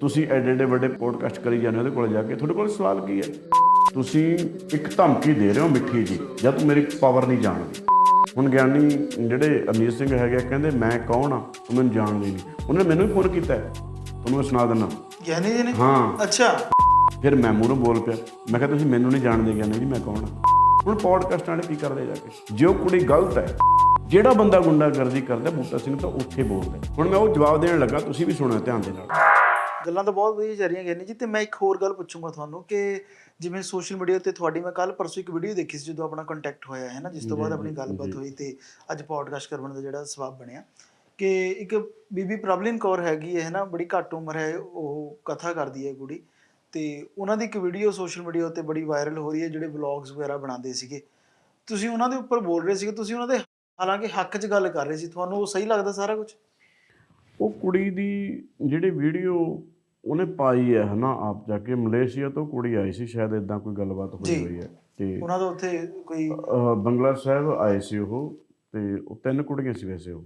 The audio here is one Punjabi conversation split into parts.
ਤੁਸੀਂ ਐਡੇ ਐਡੇ ਵੱਡੇ ਪੋਡਕਾਸਟ ਕਰੀ ਜਾਂਦੇ ਉਹਦੇ ਕੋਲ ਜਾ ਕੇ ਤੁਹਾਡੇ ਕੋਲ ਸਵਾਲ ਕੀ ਹੈ? ਤੁਸੀਂ ਇੱਕ ਧਮਕੀ ਦੇ ਰਹੇ ਹੋ ਮਿੱਠੀ ਜੀ ਜਦ ਤੂੰ ਮੇਰੀ ਪਾਵਰ ਨਹੀਂ ਜਾਣਦੀ। ਹੁਣ ਗਿਆਨੀ ਜਿਹੜੇ ਅਮੀਰ ਸਿੰਘ ਹੈਗੇ ਕਹਿੰਦੇ ਮੈਂ ਕੌਣ ਆ? ਉਹ ਮੈਨੂੰ ਜਾਣਦੇ ਨਹੀਂ। ਉਹਨੇ ਮੈਨੂੰ ਵੀ ਫੋਨ ਕੀਤਾ ਤੁਹਾਨੂੰ ਮੈਂ ਸੁਣਾ ਦਿੰਦਾ। ਗਿਆਨੀ ਜੀ ਨੇ? ਹਾਂ। ਅੱਛਾ। ਫਿਰ ਮੈਂ ਮੂਹਰੋਂ ਬੋਲ ਪਿਆ। ਮੈਂ ਕਿਹਾ ਤੁਸੀਂ ਮੈਨੂੰ ਨਹੀਂ ਜਾਣਦੇ ਗਿਆਨੀ ਜੀ ਮੈਂ ਕੌਣ ਆ? ਹੁਣ ਪੋਡਕਾਸਟਾਂ ਵਾਲੇ ਕੀ ਕਰਦੇ ਜਾ ਕੇ? ਜੇ ਉਹ ਕੁੜੀ ਗਲਤ ਹੈ ਜਿਹੜਾ ਬੰਦਾ ਗੁੰਡਾਗਰਦੀ ਕਰਦਾ ਬੂਟਾ ਸਿੰਘ ਤਾਂ ਉੱਥੇ ਬੋਲਦਾ। ਹੁਣ ਮੈਂ ਉਹ ਜਵਾਬ ਦੇਣ ਲੱਗਾ ਤੁਸੀਂ ਵੀ ਸੁਣੋ ਧਿਆਨ ਦੇ ਨਾਲ। ਗੱਲਾਂ ਤਾਂ ਬਹੁਤ ਵਧੀਆ ਚੱਲ ਰਹੀਆਂ ਗਿਆਨੀ ਜੀ ਤੇ ਮੈਂ ਇੱਕ ਹੋਰ ਗੱਲ ਪੁੱਛੂੰਗਾ ਤੁਹਾਨੂੰ ਕਿ ਜਿਵੇਂ ਸੋਸ਼ਲ ਮੀਡੀਆ ਤੇ ਤੁਹਾਡੀ ਮੈਂ ਕੱਲ ਪਰਸੋਂ ਇੱਕ ਵੀਡੀਓ ਦੇਖੀ ਸੀ ਜਦੋਂ ਆਪਣਾ ਕੰਟੈਕਟ ਹੋਇਆ ਹੈ ਨਾ ਜਿਸ ਤੋਂ ਬਾਅਦ ਆਪਣੀ ਗੱਲਬਾਤ ਹੋਈ ਤੇ ਅੱਜ ਪੋਡਕਾਸਟ ਕਰਨ ਦਾ ਜਿਹੜਾ ਸਵਾਬ ਬਣਿਆ ਕਿ ਇੱਕ ਬੀਬੀ ਪ੍ਰਬਲਿਨ ਕੌਰ ਹੈਗੀ ਹੈ ਨਾ ਬੜੀ ਘੱਟ ਉਮਰ ਹੈ ਉਹ ਕਥਾ ਕਰਦੀ ਹੈ ਕੁੜੀ ਤੇ ਉਹਨਾਂ ਦੀ ਇੱਕ ਵੀਡੀਓ ਸੋਸ਼ਲ ਮੀਡੀਆ ਉੱਤੇ ਬੜੀ ਵਾਇਰਲ ਹੋ ਰਹੀ ਹੈ ਜਿਹੜੇ ਵਲੌਗਸ ਵਗੈਰਾ ਬਣਾਉਂਦੇ ਸੀਗੇ। ਤੁਸੀਂ ਉਹਨਾਂ ਦੇ ਉੱਪਰ ਬੋਲ ਰਹੇ ਸੀਗੇ ਤੁਸੀਂ ਉਹਨਾਂ ਦੇ ਹਾਲਾਂਕਿ ਹੱਕ 'ਚ ਗੱਲ ਕਰ ਰਹੇ ਸੀ ਤੁਹਾਨੂੰ ਉਹ ਸਹੀ ਲੱਗਦਾ ਸਾਰਾ ਕੁਝ ਉਹ ਕੁੜੀ ਦੀ ਜਿਹੜੀ ਵੀਡੀਓ ਉਹਨੇ ਪਾਈ ਹੈ ਹਨਾ ਆਪ ਜਾ ਕੇ। ਮਲੇਸ਼ੀਆ ਤੋਂ ਕੁੜੀ ਆਈ ਸੀ ਸ਼ਾਇਦ ਇਦਾਂ ਕੋਈ ਗੱਲਬਾਤ ਹੋਈ। ਹੋਈ ਹੈ। ਤੇ ਉਹਨਾਂ ਦਾ ਉੱਥੇ ਕੋਈ ਅਹ, ਬੰਗਲਾ ਸਾਹਿਬ ਆਏ ਸੀ ਉਹ ਤੇ ਉਹ ਤਿੰਨ ਕੁੜੀਆਂ ਸੀ ਵੈਸੇ ਉਹ।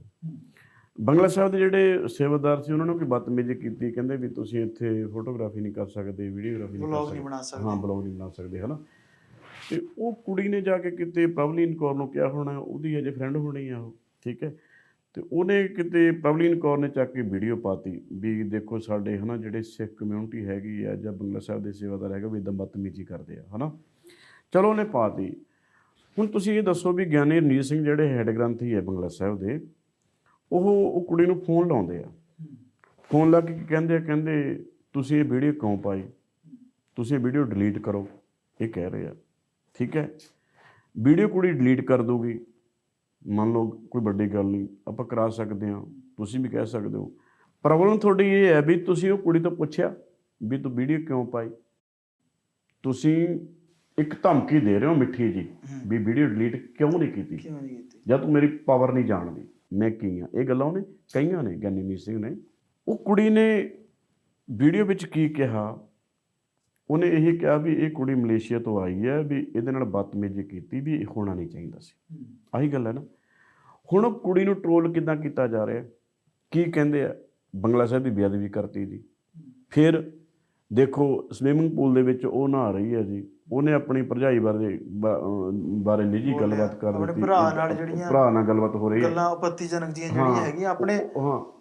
ਬੰਗਲਾ ਸਾਹਿਬ ਦੇ ਜਿਹੜੇ ਸੇਵਾਦਾਰ ਸੀ ਉਹਨਾਂ ਨੇ ਕੋਈ ਬਦਤਮੀਜ਼ੀ ਕੀਤੀ ਕਹਿੰਦੇ ਵੀ ਤੁਸੀਂ ਇੱਥੇ ਫੋਟੋਗ੍ਰਾਫੀ ਨਹੀਂ ਕਰ ਸਕਦੇ ਵੀਡੀਓਗ੍ਰਾਫੀ ਨਹੀਂ ਕਰ ਵਲੌਗ ਸਕਦੇ। ਨਹੀਂ ਬਣਾ ਸਕਦੇ। ਹਾਂ ਬਲੌਗ ਨਹੀਂ ਬਣਾ ਸਕਦੇ ਹਨਾ। ਤੇ ਉਹ ਕੁੜੀ ਨੇ ਜਾ ਕੇ ਕਿਤੇ ਪ੍ਰਵਲੀਨ ਕੌਰ ਨੂੰ ਕਿਹਾ ਹੋਣਾ ਉਹਦੀ ਅਜੇ ਫਰੈਂਡ ਹੋਣੀ ਆ ਉਹ ਠੀਕ ਹੈ। ਤੇ ਉਹਨੇ ਕਿਤੇ ਪ੍ਰਵਲੀਨ ਕੌਰ ਨੇ ਚੱਕ ਕੇ ਵੀਡੀਓ ਪਾਤੀ ਵੀ ਦੇਖੋ ਸਾਡੇ ਹਨਾ ਜਿਹੜੇ ਸਿੱਖ ਕਮਿਊਨਿਟੀ ਹੈਗੀ ਆ ਜਾਂ ਬੰਗਲਾ ਸਾਹਿਬ ਦੇ ਸੇਵਾਦਾਰ ਹੈਗਾ ਵੀ ਇਦਾਂ ਬਦਤਮੀਜ਼ੀ ਕਰਦੇ ਆ, ਹਨਾ? ਚਲੋ ਉਹਨੇ ਪਾਤੀ। ਹੁਣ ਤੁਸੀਂ ਇਹ ਦੱਸੋ ਵੀ ਗਿਆਨੀ ਰਣਜੀਤ ਸਿੰਘ ਜਿਹੜੇ ਹੈੱਡ ਗ੍ਰੰਥੀ ਹੈ ਬੰਗਲਾ ਸਾਹਿਬ ਦੇ, ਉਹ ਉਹ ਕੁੜੀ ਨੂੰ ਫੋਨ ਲਾਉਂਦੇ ਆ। ਫੋਨ ਲਾ ਕੇ ਕਹਿੰਦੇ ਆ? ਕਹਿੰਦੇ, ਤੁਸੀਂ ਇਹ ਵੀਡੀਓ ਕਿਉਂ ਪਾਈ? ਤੁਸੀਂ ਇਹ ਵੀਡੀਓ ਡਿਲੀਟ ਕਰੋ। ਇਹ ਕਹਿ ਰਹੇ ਆ। ਠੀਕ ਹੈ? ਵੀਡੀਓ ਕੁੜੀ ਡਿਲੀਟ ਕਰ ਦੂਗੀ ਮੰਨ ਲਓ ਕੋਈ ਵੱਡੀ ਗੱਲ ਨਹੀਂ ਆਪਾਂ ਕਰਾ ਸਕਦੇ ਹਾਂ ਤੁਸੀਂ ਵੀ ਕਹਿ ਸਕਦੇ ਹੋ। ਪ੍ਰੋਬਲਮ ਤੁਹਾਡੀ ਇਹ ਹੈ ਵੀ ਤੁਸੀਂ ਉਹ ਕੁੜੀ ਤੋਂ ਪੁੱਛਿਆ ਵੀ ਤੂੰ ਵੀਡੀਓ ਕਿਉਂ ਪਾਈ? ਤੁਸੀਂ ਇੱਕ ਧਮਕੀ ਦੇ ਰਹੇ ਹੋ ਮਿੱਠੀ ਜੀ ਵੀ ਵੀਡੀਓ ਡਿਲੀਟ ਕਿਉਂ ਨਹੀਂ ਕੀਤੀ? ਕਿਉਂ ਨਹੀਂ ਕੀਤੀ? ਜਦ ਤੂੰ ਮੇਰੀ ਪਾਵਰ ਨਹੀਂ ਜਾਣਦੀ? ਮੈਂ ਕੀ ਆ ਇਹ ਗੱਲਾਂ ਉਹਨੇ ਕਹੀਆਂ ਨੇ ਮੀਤ ਸਿੰਘ ਨੇ। ਉਹ ਕੁੜੀ ਨੇ ਵੀਡੀਓ ਵਿੱਚ ਕੀ ਕਿਹਾ? ਉਹਨੇ ਇਹ ਕਿਹਾ ਵੀ ਇਹ ਕੁੜੀ ਮਲੇਸ਼ੀਆ ਤੋਂ ਆਈ ਹੈ ਵੀ ਇਹਦੇ ਨਾਲ ਬਦਤਮੀਜ਼ੀ ਕੀਤੀ ਵੀ ਇਹ ਹੋਣਾ ਨਹੀਂ ਚਾਹੀਦਾ ਸੀ। ਆਹੀ ਗੱਲ ਹੈ ਨਾ। ਹੁਣ ਕੁੜੀ ਨੂੰ ਟ੍ਰੋਲ ਕਿਦਾਂ ਕੀਤਾ ਜਾ ਰਿਹਾ? ਕੀ ਕਹਿੰਦੇ ਆ? ਬੰਗਲਾ ਸਾਹਿਬ ਦੀ ਬੇਅਦਬੀ ਕਰਤੀ ਜੀ। ਫਿਰ ਦੇਖੋ ਸਵਿਮਿੰਗ ਪੂਲ ਦੇ ਵਿੱਚ ਉਹ ਨਹਾ ਰਹੀ ਹੈ ਜੀ। ਉਹਨੇ ਆਪਣੀ ਭਰਜਾਈ ਬਾਰੇ ਬਾਰੇ ਨਿੱਜੀ ਗੱਲਬਾਤ ਕਰ ਆਪਣੇ ਦਿੱਤੀ। ਭਰਾ ਨਾਲ ਜਿਹੜੀਆਂ ਭਰਾ ਨਾਲ ਗੱਲਬਾਤ ਹੋ ਰਹੀ ਹੈ। ਗੱਲਾਂ ਆਪੱਤੀਜਨਕ ਜੀਆਂ। ਜਿਹੜੀਆਂ ਹੈਗੀਆਂ ਆਪਣੇ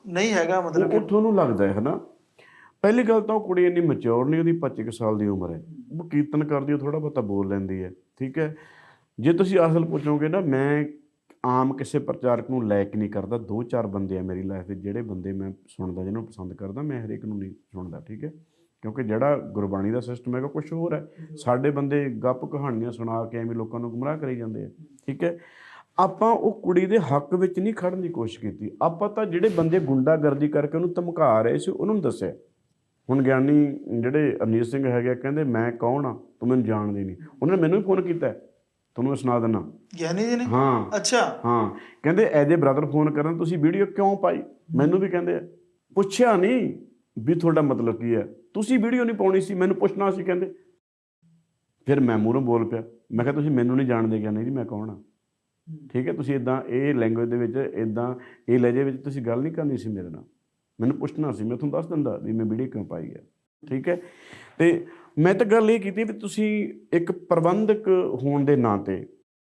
ਨਹੀਂ ਹੈਗਾ ਮਤਲਬ ਉਹ ਤੁਹਾਨੂੰ ਲੱਗਦਾ ਹੈ ਹਨਾ ਪਹਿਲੀ ਗੱਲ ਤਾਂ ਉਹ ਕੁੜੀ ਇੰਨੀ ਮੈਚੁਰ ਨਹੀਂ, ਉਹਦੀ 25 ਕੁ ਸਾਲ ਦੀ ਉਮਰ ਹੈ। ਉਹ ਕੀਰਤਨ ਕਰਦੀ ਉਹ ਥੋੜਾ ਬਹੁਤਾ ਬੋਲ ਲੈਂਦੀ ਹੈ, ਠੀਕ ਹੈ? ਜੇ ਤੁਸੀਂ ਅਸਲ ਪੁੱਛੋਗੇ ਨਾ, ਮੈਂ ਆਮ ਕਿਸੇ ਪ੍ਰਚਾਰਕ ਨੂੰ ਲਾਇਕ ਨਹੀਂ ਕਰਦਾ, ਦੋ ਚਾਰ ਬੰਦੇ ਆ ਮੇਰੀ ਲਾਈਫ ਵਿੱਚ ਜਿਹੜੇ ਬੰਦੇ ਮੈਂ ਸੁਣਦਾ, ਜਿਹਨੂੰ ਪਸੰਦ ਕਰਦਾ, ਮੈਂ ਹਰੇਕ ਨੂੰ ਨਹੀਂ ਸੁਣਦਾ, ਠੀਕ ਹੈ? ਕਿਉਂਕਿ ਜਿਹੜਾ ਗੁਰਬਾਣੀ ਦਾ ਸਿਸਟਮ ਹੈਗਾ ਕੁਝ ਹੋਰ ਹੈ। ਸਾਡੇ ਬੰਦੇ ਗੱਪ ਕਹਾਣੀਆਂ ਸੁਣਾ ਕੇ ਐਵੇਂ ਲੋਕਾਂ ਨੂੰ ਗੁੰਮਰਾਹ ਕਰੀ ਜਾਂਦੇ ਆ, ਠੀਕ ਹੈ? ਆਪਾਂ ਉਹ ਕੁੜੀ ਦੇ ਹੱਕ ਵਿੱਚ ਨਹੀਂ ਖੜਨ ਦੀ ਕੋਸ਼ਿਸ਼ ਕੀਤੀ। ਆਪਾਂ ਤਾਂ ਜਿਹੜੇ ਬੰਦੇ ਗੁੰਡਾਗਰਦੀ ਕਰਕੇ ਉਹਨੂੰ ਧਮਕਾ ਰਹੇ ਸੀ, ਉਹਨਾਂ ਨੂੰ ਦੱਸਿਆ। ਹੁਣ ਗਿਆਨੀ ਜਿਹੜੇ ਅਮੀਰ ਸਿੰਘ ਹੈਗੇ ਕਹਿੰਦੇ ਮੈਂ ਕੌਣ ਆ? ਤੂੰ ਮੈਨੂੰ ਜਾਣਦੀ ਨਹੀਂ। ਉਹਨਾਂ ਨੇ ਮੈਨੂੰ ਵੀ ਫੋਨ ਕੀਤਾ। ਤੁਹਾਨੂੰ ਸੁਣਾ ਦਿੰਦਾ। ਗਿਆਨੀ ਜੀ ਨੇ? ਹਾਂ। ਅੱਛਾ। ਹਾਂ। ਕਹਿੰਦੇ ਐਦੇ ਬ੍ਰਦਰ ਫੋਨ ਕਰਨ ਤੁਸੀਂ ਵੀਡੀਓ ਕਿਉਂ ਪਾਈ? ਮੈਨੂੰ ਵੀ ਕਹਿੰਦੇ। ਪੁੱਛਿਆ ਨਹੀਂ ਵੀ ਤੁਹਾਡਾ ਮਤਲਬ ਕੀ ਹੈ। ਤੁਸੀਂ ਵੀਡੀਓ ਨਹੀਂ ਪਾਉਣੀ ਸੀ ਮੈਨੂੰ ਪੁੱਛਣਾ ਸੀ ਕਹਿੰਦੇ। ਫਿਰ ਮੈਂ ਮੂਹਰੋਂ ਬੋਲ ਪਿਆ। ਮੈਂ ਕਿਹਾ ਤੁਸੀਂ ਮੈਨੂੰ ਨਹੀਂ ਜਾਣਦੇ ਨਹੀਂ ਜੀ ਮੈਂ ਕੌਣ ਆ? ਠੀਕ ਹੈ ਤੁਸੀਂ ਇਦਾਂ ਇਹ ਲੈਂਗੁਏਜ ਦੇ ਵਿੱਚ ਇਦਾਂ ਇਹ ਲਹਿਜੇ ਵਿੱਚ ਤੁਸੀਂ ਗੱਲ ਨਹੀਂ ਕਰਨੀ ਸੀ ਮੇਰੇ ਨਾਲ। ਮੈਨੂੰ ਪੁੱਛਣਾ ਸੀ ਮੈਂ ਤੁਹਾਨੂੰ ਦੱਸ ਦਿੰਦਾ ਵੀ ਮੈਂ ਵੀਡੀਓ ਕਿਉਂ ਪਾਈ ਹੈ। ਠੀਕ ਹੈ? ਤੇ ਮੈਂ ਤਾਂ ਗੱਲ ਇਹ ਕੀਤੀ ਵੀ ਤੁਸੀਂ ਇੱਕ ਪ੍ਰਬੰਧਕ ਹੋਣ ਦੇ ਨਾਂ ਤੇ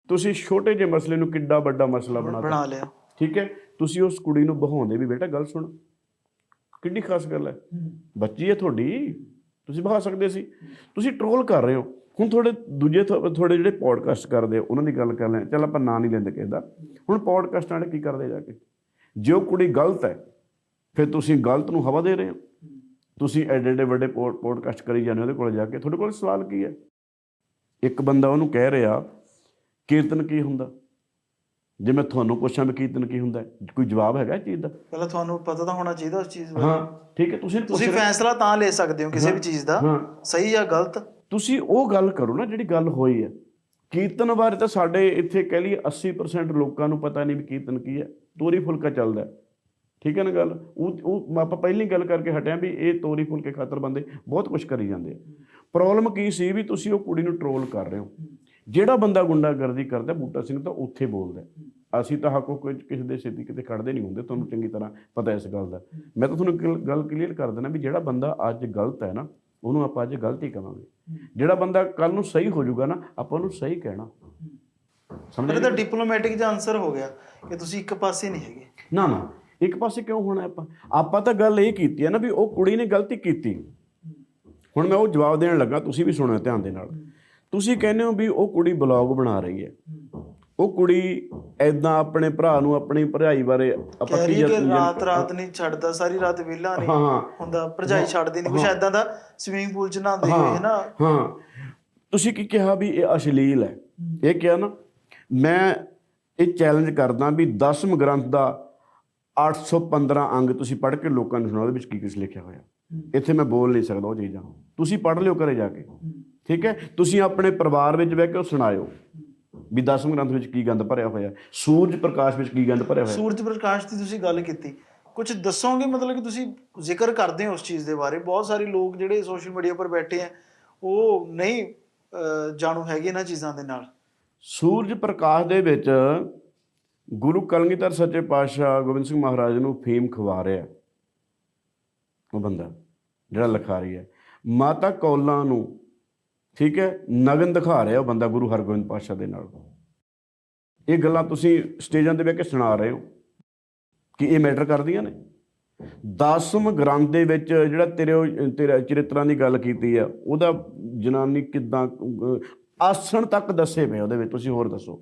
ਤੁਸੀਂ ਛੋਟੇ ਜਿਹੇ ਮਸਲੇ ਨੂੰ ਕਿੱਡਾ ਵੱਡਾ ਮਸਲਾ ਬਣਾਤਾ ਬਣਾ ਲਿਆ। ਠੀਕ ਹੈ? ਤੁਸੀਂ ਉਸ ਕੁੜੀ ਨੂੰ ਬਹਾਉਂਦੇ ਵੀ ਬੇਟਾ ਗੱਲ ਸੁਣ ਕਿੰਨੀ ਖਾਸ ਗੱਲ ਹੈ। ਬੱਚੀ ਹੈ ਤੁਹਾਡੀ ਤੁਸੀਂ ਬਹਾ ਸਕਦੇ ਸੀ। ਤੁਸੀਂ ਟ੍ਰੋਲ ਕਰ ਰਹੇ ਹੋ। ਹੁਣ ਤੁਹਾਡੇ ਦੂਜੇ ਤੁਹਾਡੇ ਜਿਹੜੇ ਪੋਡਕਾਸਟ ਕਰਦੇ ਉਹਨਾਂ ਦੀ ਗੱਲ ਕਰ ਲੈ ਚੱਲ ਆਪਾਂ ਨਾਂ ਨਹੀਂ ਲੈਂਦੇ ਕਿਸੇ ਦਾ। ਹੁਣ ਪੋਡਕਾਸਟਾਂ ਵਾਲੇ ਕੀ ਕਰਦੇ ਜਾ ਕੇ? ਜੇ ਉਹ ਕੁੜੀ ਗਲਤ ਹੈ ਫਿਰ ਤੁਸੀਂ ਗਲਤ ਨੂੰ ਹਵਾ ਦੇ ਰਹੇ ਹੋ। ਤੁਸੀਂ ਐਡੇ ਐਡੇ ਵੱਡੇ ਪੋਡ- ਪੋਡਕਾਸਟ ਕਰੀ ਜਾਂਦੇ ਹੋ ਉਹਦੇ ਕੋਲ ਜਾ ਕੇ। ਤੁਹਾਡੇ ਕੋਲ ਸਵਾਲ ਕੀ ਹੈ? ਇੱਕ ਬੰਦਾ ਉਹਨੂੰ ਕਹਿ ਰਿਹਾ ਕੀਰਤਨ ਕੀ ਹੁੰਦਾ? ਜੇ ਮੈਂ ਤੁਹਾਨੂੰ ਪੁੱਛਾਂ ਵੀ ਕੀਰਤਨ ਕੀ ਹੁੰਦਾ ਕੋਈ ਜਵਾਬ ਹੈਗਾ ਇਸ ਚੀਜ਼ ਦਾ? ਪਹਿਲਾਂ ਤੁਹਾਨੂੰ ਪਤਾ ਤਾਂ ਹੋਣਾ ਚਾਹੀਦਾ ਉਸ ਚੀਜ਼ ਬਾਰੇ। ਹਾਂ ਠੀਕ ਹੈ ਤੁਸੀਂ ਤੁਸੀਂ ਫੈਸਲਾ ਤਾਂ ਲੈ ਸਕਦੇ ਹੋ ਕਿਸੇ ਵੀ ਚੀਜ਼ ਦਾ ਸਹੀ ਜਾਂ ਗਲਤ। ਤੁਸੀਂ ਉਹ ਗੱਲ ਕਰੋ ਨਾ ਜਿਹੜੀ ਗੱਲ ਹੋਈ ਹੈ। ਕੀਰਤਨ ਬਾਰੇ ਤਾਂ ਸਾਡੇ ਇੱਥੇ ਕਹਿ ਲਈ 80% ਲੋਕਾਂ ਨੂੰ ਪਤਾ ਨਹੀਂ ਵੀ ਕੀਰਤਨ ਕੀ ਹੈ। ਤੋਰੀ ਫੁਲਕਾ ਚੱਲਦਾ ਹੈ। ਠੀਕ ਹੈ ਨਾ ਗੱਲ? ਉਹ ਉਹ ਆਪਾਂ ਪਹਿਲੀ ਗੱਲ ਕਰਕੇ ਹਟਿਆ ਵੀ ਇਹ ਤੋਰੀ ਫੁਲਕੇ ਖਾਤਰ ਬੰਦੇ ਬਹੁਤ ਕੁਝ ਕਰੀ ਜਾਂਦੇ ਆ। ਪ੍ਰੋਬਲਮ ਕੀ ਸੀ ਵੀ ਤੁਸੀਂ ਉਹ ਕੁੜੀ ਨੂੰ ਟ੍ਰੋਲ ਕਰ ਰਹੇ ਹੋ। ਜਿਹੜਾ ਬੰਦਾ ਗੁੰਡਾਗਰਦੀ ਕਰਦਾ ਬੂਟਾ ਸਿੰਘ ਤਾਂ ਉੱਥੇ ਬੋਲਦਾ ਹੈ। ਅਸੀਂ ਤਾਂ ਹੱਕੋ ਕੋਈ ਕਿਸੇ ਦੇ ਸਿੱਧੀ ਕਿਤੇ ਖੜਦੇ ਨਹੀਂ ਹੁੰਦੇ ਤੁਹਾਨੂੰ ਚੰਗੀ ਤਰ੍ਹਾਂ ਪਤਾ ਇਸ ਗੱਲ ਦਾ। ਮੈਂ ਤਾਂ ਤੁਹਾਨੂੰ ਗੱਲ ਕਲੀਅਰ ਕਰ ਦਿੰਦਾ ਵੀ ਜਿਹੜਾ ਬੰਦਾ ਅੱਜ ਗਲਤ ਹੈ ਨਾ ਉਹਨੂੰ ਆਪਾਂ ਅੱਜ ਗਲਤੀ ਕਵਾਂਗੇ। ਜਿਹੜਾ ਬੰਦਾ ਕੱਲ ਨੂੰ ਸਹੀ ਹੋ ਜਾਊਗਾ ਨਾ ਆਪਾਂ ਉਹਨੂੰ ਸਹੀ ਕਹਿਣਾ। ਸਮਝ ਇਹਦਾ ਡਿਪਲੋਮੈਟਿਕ ਜਿਹਾ ਆਨਸਰ ਹੋ ਗਿਆ ਕਿ ਤੁਸੀਂ ਇੱਕ ਪਾਸੇ ਨਹੀਂ ਹੈਗੇ। ਨਾ ਨਾ। ਇੱਕ ਪਾਸੇ ਕਿਉਂ ਹੋਣਾ ਆਪਾਂ? ਆਪਾਂ ਤਾਂ ਗੱਲ ਇਹ ਕੀਤੀ ਹੈ ਨਾ ਵੀ ਉਹ ਕੁੜੀ ਨੇ ਗਲਤੀ ਕੀਤੀ। ਹੁਣ ਮੈਂ ਉਹ ਜਵਾਬ ਦੇਣ ਲੱਗਾ ਤੁਸੀਂ ਵੀ ਸੁਣਿਓ ਧਿਆਨ ਦੇ ਨਾਲ। ਤੁਸੀਂ ਕਹਿੰਦੇ ਹੋ ਵੀ ਉਹ ਕੁੜੀ ਬਲੌਗ ਬਣਾ ਰਹੀ ਹੈ। ਉਹ ਕੁੜੀ ਐਦਾਂ ਆਪਣੇ ਭਰਾ ਨੂੰ ਆਪਣੀ ਭਰਜਾਈ ਬਾਰੇ ਆਪਾਂ ਕਹਿ ਰਹੀ ਕੀ ਹੈ ਰਾਤ ਰਾਤ ਨਹੀਂ ਛੱਡਦਾ ਸਾਰੀ ਰਾਤ ਵਿਹਲਾ ਨਹੀਂ। ਹੁੰਦਾ ਭਰਜਾਈ ਛੱਡਦੀ ਨਹੀਂ ਕੁਛ ਐਦਾਂ ਦਾ ਸਵਿਮਿੰਗ ਪੂਲ ਚ ਨਹਾਉਂਦੇ ਹੋਏ ਹੈ ਨਾ? ਹਾਂ। ਤੁਸੀਂ ਕੀ ਕਿਹਾ ਵੀ ਇਹ ਅਸ਼ਲੀਲ ਹੈ? ਇਹ ਕਿਹਾ ਨਾ ਮੈਂ ਇਹ ਚੈਲੰਜ ਕਰਦਾ ਵੀ 10ਮ ਗ੍ਰੰਥ ਦਾ 815 ਅੰਗ ਤੁਸੀਂ ਪੜ੍ਹ ਕੇ ਲੋਕਾਂ ਨੂੰ ਸੁਣਾਓ ਉਹਦੇ ਵਿੱਚ ਕੀ ਕੁਝ ਲਿਖਿਆ ਹੋਇਆ। ਇੱਥੇ ਮੈਂ ਬੋਲ ਨਹੀਂ ਸਕਦਾ ਉਹ ਚੀਜ਼ਾਂ ਤੁਸੀਂ ਪੜ੍ਹ ਲਿਓ ਘਰੇ ਜਾ ਕੇ। ਠੀਕ ਹੈ? ਤੁਸੀਂ ਆਪਣੇ ਪਰਿਵਾਰ ਵਿੱਚ ਬਹਿ ਕੇ ਉਹ ਸੁਣਾਇਓ। ਵੀ 10ਮ ਗ੍ਰੰਥ ਵਿੱਚ ਕੀ ਗੰਦ ਭਰਿਆ ਹੋਇਆ ਸੂਰਜ ਪ੍ਰਕਾਸ਼ ਵਿੱਚ ਕੀ ਗੰਦ ਭਰਿਆ ਹੋਇਆ। ਸੂਰਜ ਪ੍ਰਕਾਸ਼ ਦੀ ਤੁਸੀਂ ਗੱਲ ਕੀਤੀ। ਕੁਝ ਦੱਸੋਗੇ? ਮਤਲਬ ਕਿ ਤੁਸੀਂ ਜ਼ਿਕਰ ਕਰਦੇ ਹੋ ਉਸ ਚੀਜ਼ ਦੇ ਬਾਰੇ। ਬਹੁਤ ਸਾਰੇ ਲੋਕ ਜਿਹੜੇ ਸੋਸ਼ਲ ਮੀਡੀਆ ਪਰ ਬੈਠੇ ਆ ਉਹ ਨਹੀਂ ਜਾਣੂ ਹੈਗੇ ਇਹਨਾਂ ਚੀਜ਼ਾਂ ਦੇ ਨਾਲ। ਸੂਰਜ ਪ੍ਰਕਾਸ਼ ਦੇ ਵਿੱਚ ਗੁਰੂ ਕਲਗੀਧਰ ਸੱਚੇ ਪਾਤਸ਼ਾਹ ਗੋਬਿੰਦ ਸਿੰਘ ਮਹਾਰਾਜ ਨੂੰ ਫੇਮ ਖਵਾ ਰਿਹਾ ਉਹ ਬੰਦਾ ਜਿਹੜਾ ਲਿਖਾ ਲਿਖਾਰੀ ਹੈ। ਮਾਤਾ ਕੌਲਾਂ ਨੂੰ, ਠੀਕ ਹੈ, ਨਗਨ ਦਿਖਾ ਰਿਹਾ ਉਹ ਬੰਦਾ ਗੁਰੂ ਹਰਗੋਬਿੰਦ ਪਾਤਸ਼ਾਹ ਦੇ ਨਾਲ। ਇਹ ਗੱਲਾਂ ਤੁਸੀਂ ਸਟੇਜਾਂ ਤੇ ਬਹਿ ਕੇ ਸੁਣਾ ਰਹੇ ਹੋ ਕਿ ਇਹ ਮੈਟਰ ਕਰਦੀਆਂ ਨੇ। ਦਸਮ ਗ੍ਰੰਥ ਦੇ ਵਿੱਚ ਜਿਹੜਾ ਤੇਰੇ ਤੇਰਾ ਚਰਿੱਤਰਾਂ ਦੀ ਗੱਲ ਕੀਤੀ ਆ ਉਹਦਾ ਜਨਾਨੀ ਕਿਦਾਂ ਆਸਣ ਤੱਕ ਦੱਸੇ ਪਏ ਉਹਦੇ ਵਿੱਚ, ਤੁਸੀਂ ਹੋਰ ਦੱਸੋ।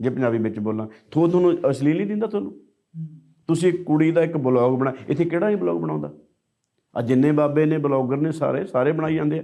ਜੇ ਪੰਜਾਬੀ ਵਿੱਚ ਬੋਲਾਂ ਥੋ ਤੁਹਾਨੂੰ ਅਸ਼ਲੀਲ ਨਹੀਂ ਦਿੰਦਾ ਤੁਹਾਨੂੰ? ਤੁਸੀਂ ਕੁੜੀ ਦਾ ਇੱਕ ਬਲੌਗ ਬਣਾ ਇੱਥੇ ਕਿਹੜਾ ਹੀ ਬਲੌਗ ਬਣਾਉਂਦਾ? ਆ ਜਿੰਨੇ ਬਾਬੇ ਨੇ ਬਲੌਗਰ ਨੇ ਸਾਰੇ ਸਾਰੇ ਬਣਾਈ ਜਾਂਦੇ ਆ।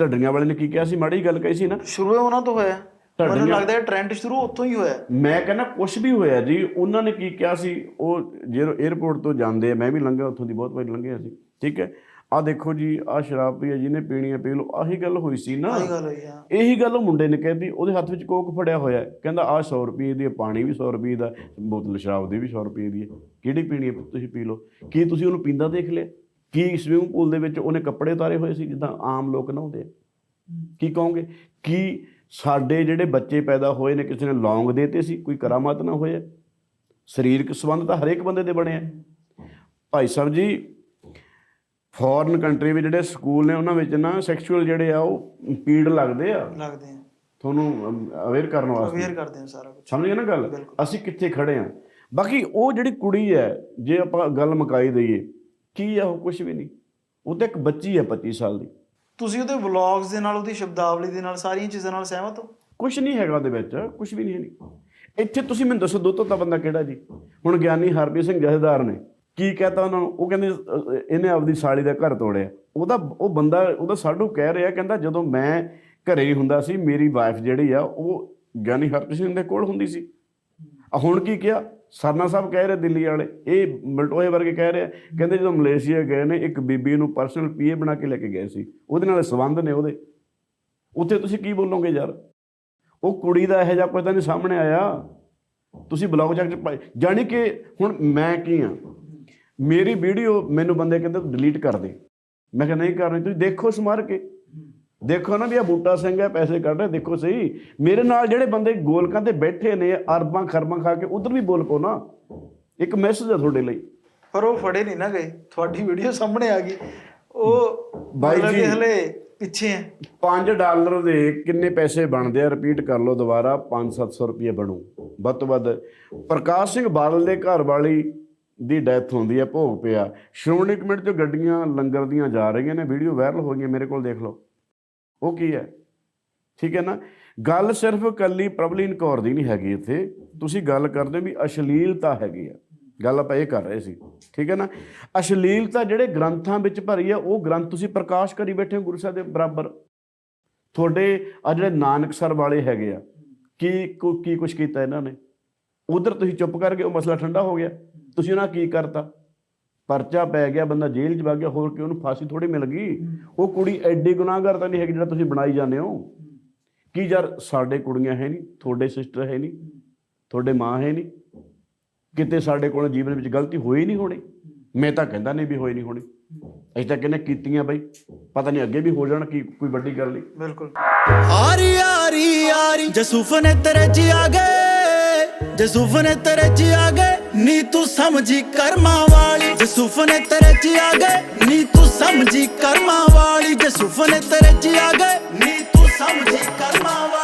ਢੱਡਰੀਆਂ ਵਾਲੇ ਨੇ ਕੀ ਕਿਹਾ ਸੀ? ਮਾੜੀ ਗੱਲ ਕਹੀ ਸੀ ਨਾ। ਸ਼ੁਰੂ ਉਹਨਾਂ ਤੋਂ ਹੋਇਆ। ਮੈਨੂੰ ਲੱਗਦਾ ਹੈ ਟ੍ਰੈਂਡ ਸ਼ੁਰੂ ਉੱਥੋਂ ਹੀ ਹੋਇਆ। ਮੈਂ ਕਹਿੰਦਾ ਕੁਝ ਵੀ ਹੋਇਆ ਜੀ ਉਹਨਾਂ ਨੇ ਕੀ ਕਿਹਾ ਸੀ ਉਹ ਜਦੋਂ 에어ਪੋਰਟ ਤੋਂ ਜਾਂਦੇ ਮੈਂ ਵੀ ਲੰਘਿਆ ਉੱਥੋਂ ਦੀ ਬਹੁਤ ਵਾਰੀ ਲੰਘਿਆ ਸੀ ਠੀਕ ਹੈ? ਆ ਦੇਖੋ ਜੀ ਆ ਸ਼ਰਾਬ ਪੀ ਹੈ ਜਿਹਨੇ ਪੀਣੀ ਹੈ ਪੀ ਲਓ ਆਹੀ ਗੱਲ ਹੋਈ ਸੀ ਨਾ। ਆਹੀ ਗੱਲ ਹੋਈ ਆ ਇਹੀ ਗੱਲ ਉਹ ਮੁੰਡੇ ਨੇ ਕਹਿੰਦੀ ਉਹਦੇ ਹੱਥ ਵਿੱਚ ਕੋਕ ਫੜਿਆ ਹੋਇਆ। ਕਹਿੰਦਾ ਆ 100 ਰੁਪਏ ਦੀ ਪਾਣੀ ਵੀ 100 ਰੁਪਏ ਦਾ ਬੋਤਲ ਸ਼ਰਾਬ ਦੀ ਵੀ 100 ਰੁਪਏ ਦੀ ਹੈ ਕਿਹੜੀ ਪੀਣੀ ਹੈ ਤੁਸੀਂ ਪੀ ਲਓ। ਕੀ ਤੁਸੀਂ ਉਹਨੂੰ ਪੀਂਦਾ ਦੇਖ ਲਿਆ? ਕੀ ਸਵਿਮਿੰਗ ਪੂਲ ਦੇ ਵਿੱਚ ਉਹਨੇ ਕੱਪੜੇ ਉਤਾਰੇ ਹੋਏ ਸੀ ਜਿੱਦਾਂ ਆਮ ਲੋਕ ਨਹਾਉਂਦੇ ਕੀ ਕਹੋਗੇ? ਕੀ ਸਾਡੇ ਜਿਹੜੇ ਬੱਚੇ ਪੈਦਾ ਹੋਏ ਨੇ ਕਿਸੇ ਨੇ ਲੌਂਗ ਦੇਤੇ ਸੀ ਕੋਈ ਕਰਾਮਾਤ ਨਾ ਹੋਇਆ ਸਰੀਰਕ ਸੰਬੰਧ ਤਾਂ ਹਰੇਕ ਬੰਦੇ ਦੇ ਬਣੇ ਆ। ਭਾਈ ਸਾਹਿਬ ਜੀ ਫੋਰਨ ਕੰਟਰੀ ਵਿੱਚ ਜਿਹੜੇ ਸਕੂਲ ਨੇ ਉਹਨਾਂ ਵਿੱਚ ਨਾ ਸੈਕਸ਼ੂਅਲ ਜਿਹੜੇ ਆ ਉਹ ਪੀੜ ਲੱਗਦੇ ਆ। ਲੱਗਦੇ ਆ। ਤੁਹਾਨੂੰ ਅਵੇਅਰ ਕਰਨ ਵਾਸਤੇ। ਅਵੇਅਰ ਕਰਦੇ ਆ ਸਾਰਾ ਕੁਝ ਸਮਝ ਗਏ ਨਾ ਗੱਲ। ਅਸੀਂ ਕਿੱਥੇ ਖੜੇ ਆ? ਬਾਕੀ ਉਹ ਜਿਹੜੀ ਕੁੜੀ ਹੈ ਜੇ ਆਪਾਂ ਗੱਲ ਮੁਕਾਈ ਦਈਏ ਕੀ ਆ ਉਹ ਕੁਝ ਵੀ ਨਹੀਂ। ਉਹ ਤਾਂ ਇੱਕ ਬੱਚੀ ਹੈ 25 ਸਾਲ ਦੀ। ਤੁਸੀਂ ਉਹਦੇ ਵਲੌਗਸ ਦੇ ਨਾਲ, ਉਹਦੀ ਸ਼ਬਦਾਵਲੀ ਦੇ ਨਾਲ ਸਾਰੀਆਂ ਚੀਜ਼ਾਂ ਨਾਲ ਸਹਿਮਤ ਹੋ? ਕੁਝ ਨਹੀਂ ਹੈਗਾ ਉਹਦੇ ਵਿੱਚ ਕੁਝ ਵੀ ਨਹੀਂ ਹੈ ਇੱਥੇ ਤੁਸੀਂ ਮੈਨੂੰ ਦੱਸੋ ਦੋ ਤਾਂ ਬੰਦਾ ਕਿਹੜਾ ਜੀ? ਹੁਣ ਗਿਆਨੀ ਹਰਪ੍ਰੀਤ ਸਿੰਘ ਜਥੇਦਾਰ ਨੇ ਕੀ ਕਹਤਾ ਉਹਨਾਂ ਨੂੰ? ਉਹ ਕਹਿੰਦੇ ਇਹਨੇ ਆਪਦੀ ਸਾਲੀ ਦਾ ਘਰ ਤੋੜਿਆ। ਉਹਦਾ, ਉਹ ਬੰਦਾ, ਉਹਦਾ ਸਾਡੂ ਕਹਿ ਰਿਹਾ, ਕਹਿੰਦਾ ਜਦੋਂ ਮੈਂ ਘਰੇ ਹੀ ਹੁੰਦਾ ਸੀ, ਮੇਰੀ ਵਾਈਫ ਜਿਹੜੀ ਆ, ਉਹ ਗਿਆਨੀ ਹਰਪ੍ਰੀਤ ਸਿੰਘ ਦੇ ਕੋਲ ਹੁੰਦੀ ਸੀ। ਹੁਣ ਕੀ ਕਿਹਾ? ਸਰਨਾ ਸਾਹਿਬ ਕਹਿ ਰਹੇ ਦਿੱਲੀ ਵਾਲੇ ਇਹ ਮਲਟੋਏ ਵਰਗੇ ਕਹਿ ਰਹੇ ਆ, ਕਹਿੰਦੇ ਜਦੋਂ ਮਲੇਸ਼ੀਆ ਗਏ ਨੇ ਇੱਕ ਬੀਬੀ ਨੂੰ ਪਰਸਨਲ ਪੀਏ ਬਣਾ ਕੇ ਲੈ ਕੇ ਗਏ ਸੀ। ਉਹਦੇ ਨਾਲ ਸੰਬੰਧ ਨੇ ਉਹਦੇ। ਉੱਥੇ ਤੁਸੀਂ ਕੀ ਬੋਲੋਗੇ ਯਾਰ? ਉਹ ਕੁੜੀ ਦਾ ਇਹੋ ਜਿਹਾ ਕੁਝ ਤਾਂ ਨਹੀਂ ਸਾਹਮਣੇ ਆਇਆ। ਤੁਸੀਂ ਬਲੌਗ ਚੱਕ ਚ ਪਾਈ ਜਾਣੀ ਕਿ ਹੁਣ ਮੈਂ ਕੀ ਆ? ਮੇਰੀ ਵੀਡੀਓ ਮੈਨੂੰ ਬੰਦੇ ਕਹਿੰਦੇ ਡਿਲੀਟ ਕਰ ਦੇ। ਮੈਂ ਕਿਹਾ ਨਹੀਂ ਕਰਨੀ ਤੁਸੀਂ ਦੇਖੋ ਸਮਾਰ ਕੇ। ਦੇਖੋ ਨਾ ਵੀ ਆ ਬੂਟਾ ਸਿੰਘ ਹੈ ਪੈਸੇ ਕੱਢ ਰਿਹਾ ਦੇਖੋ ਸਹੀ। ਮੇਰੇ ਨਾਲ ਜਿਹੜੇ ਬੰਦੇ ਗੋਲਕਾਂ ਤੇ ਬੈਠੇ ਨੇ ਅਰਬਾਂ ਖਰਬਾਂ ਖਾ ਕੇ ਉਧਰ ਵੀ ਬੋਲ ਪੋ ਨਾ। ਇੱਕ ਮੈਸੇਜ ਆ ਤੁਹਾਡੇ ਲਈ। ਪਰ ਉਹ ਫੜੇ ਨਹੀਂ ਨਾ ਗਏ। ਤੁਹਾਡੀ ਵੀਡੀਓ ਸਾਹਮਣੇ ਆ ਗਈ। ਉਹ ਬਾਈ ਜੀ। ਹਲੇ ਪਿੱਛੇ ਹੈ। 5 ਡਾਲਰ ਦੇ ਕਿੰਨੇ ਪੈਸੇ ਬਣਦੇ ਆ? ਰਿਪੀਟ ਕਰ ਲਓ ਦੁਬਾਰਾ। 5-700 ਰੁਪਏ ਬਣੂ। ਵੱਧ ਤੋਂ ਵੱਧ। ਪ੍ਰਕਾਸ਼ ਸਿੰਘ ਬਾਦਲ ਦੇ ਘਰ ਵਾਲੀ ਦੀ ਡੈਥ ਹੁੰਦੀ ਹੈ ਭੋਗ ਪਿਆ। ਸ਼੍ਰੋਮਣੀ ਕਮੇਟੀ ਤੋਂ ਗੱਡੀਆਂ ਲੰਗਰ ਦੀਆਂ ਜਾ ਰਹੀਆਂ ਨੇ। ਵੀਡੀਓ ਵਾਇਰਲ ਹੋ ਗਈਆਂ ਮੇਰੇ ਕੋਲ ਦੇਖ ਲਓ। ਉਹ ਕੀ ਹੈ? ਠੀਕ ਹੈ ਨਾ? ਗੱਲ ਸਿਰਫ ਕੱਲੀ ਪ੍ਰਬਲੀਨ ਕੌਰ ਦੀ ਨਹੀਂ ਹੈਗੀ ਇੱਥੇ। ਤੁਸੀਂ ਗੱਲ ਕਰਦੇ ਹੋ ਵੀ ਅਸ਼ਲੀਲਤਾ ਹੈਗੀ ਆ। ਗੱਲ ਆਪਾਂ ਇਹ ਕਰ ਰਹੇ ਸੀ। ਠੀਕ ਹੈ ਨਾ? ਅਸ਼ਲੀਲਤਾ ਜਿਹੜੇ ਗ੍ਰੰਥਾਂ ਵਿੱਚ ਭਰੀ ਆ, ਉਹ ਗ੍ਰੰਥ ਤੁਸੀਂ ਪ੍ਰਕਾਸ਼ ਕਰੀ ਬੈਠੇ ਹੋ ਗੁਰੂ ਸਾਹਿਬ ਦੇ ਬਰਾਬਰ। ਤੁਹਾਡੇ ਆ ਜਿਹੜੇ ਨਾਨਕਸਰ ਵਾਲੇ ਹੈਗੇ ਆ, ਕੀ ਕੋ- ਕੀ ਕੁਛ ਕੀਤਾ ਇਹਨਾਂ ਨੇ? ਉਧਰ ਤੁਸੀਂ ਚੁੱਪ ਕਰਕੇ ਉਹ ਮਸਲਾ ਠੰਡਾ ਹੋ ਗਿਆ। ਤੁਸੀਂ ਉਹਨਾਂ ਕੀ ਕਰਤਾ? ਪਰਚਾ ਪੈ ਗਿਆ ਬੰਦਾ ਜੇਲ੍ਹ 'ਚ ਵਗ ਗਿਆ ਹੋਰ ਕਿ ਉਹਨੂੰ ਫਾਂਸੀ ਥੋੜੀ ਮਿਲ ਗਈ? ਉਹ ਕੁੜੀ ਐਡੀ ਗੁਨਾਹਗਰ ਤਾਂ ਨਹੀਂ ਹੈਗੀ ਜਿਹੜਾ ਤੁਸੀਂ ਬਣਾਈ ਜਾਂਦੇ ਹੋ। ਕੀ ਯਾਰ ਸਾਡੇ ਕੁੜੀਆਂ ਹੈ ਨਹੀਂ ਤੁਹਾਡੇ ਸਿਸਟਰ ਹੈ ਨਹੀਂ ਤੁਹਾਡੇ ਮਾਂ ਹੈ ਨਹੀਂ ਕਿਤੇ ਸਾਡੇ ਕੋਲ ਜੀਵਨ ਵਿੱਚ ਗਲਤੀ ਹੋਈ ਨਹੀਂ ਹੋਣੀ? ਮੈਂ ਤਾਂ ਕਹਿੰਦਾ ਨਹੀਂ ਵੀ ਹੋਈ ਨਹੀਂ ਹੋਣੀ। ਅਸੀਂ ਤਾਂ ਕਹਿੰਦੇ ਕੀਤੀਆਂ ਬਈ ਪਤਾ ਨਹੀਂ ਅੱਗੇ ਵੀ ਹੋ ਜਾਣ ਕੀ ਕੋਈ ਵੱਡੀ ਗੱਲ ਨਹੀਂ। ਬਿਲਕੁਲ। ਆਰੀ ਆਰੀ ਆਰੀ ਜਸੂਫ ਨੇ ਤੇਰੇ ਚ ਆ ਗਏ। ਜੇ ਸੁਪਨੇ ਤੇਰੇ ਚ ਆ ਗਏ, ਨੀ ਤੂੰ ਸਮਝੀ ਕਰਮਾ ਵਾਲੀ। ਜੇ ਸੁਪਨੇ ਤੇਰੇ ਚ ਆ ਗਏ, ਨੀ ਤੂੰ ਸਮਝੀ ਕਰਮਾ ਵਾਲੀ। ਜੇ ਸੁਪਨੇ ਤੇਰੇ ਚ ਆ ਗਏ, ਨੀ ਤੂੰ ਸਮਝੀ ਕਰਮਾ ਵਾਲੀ।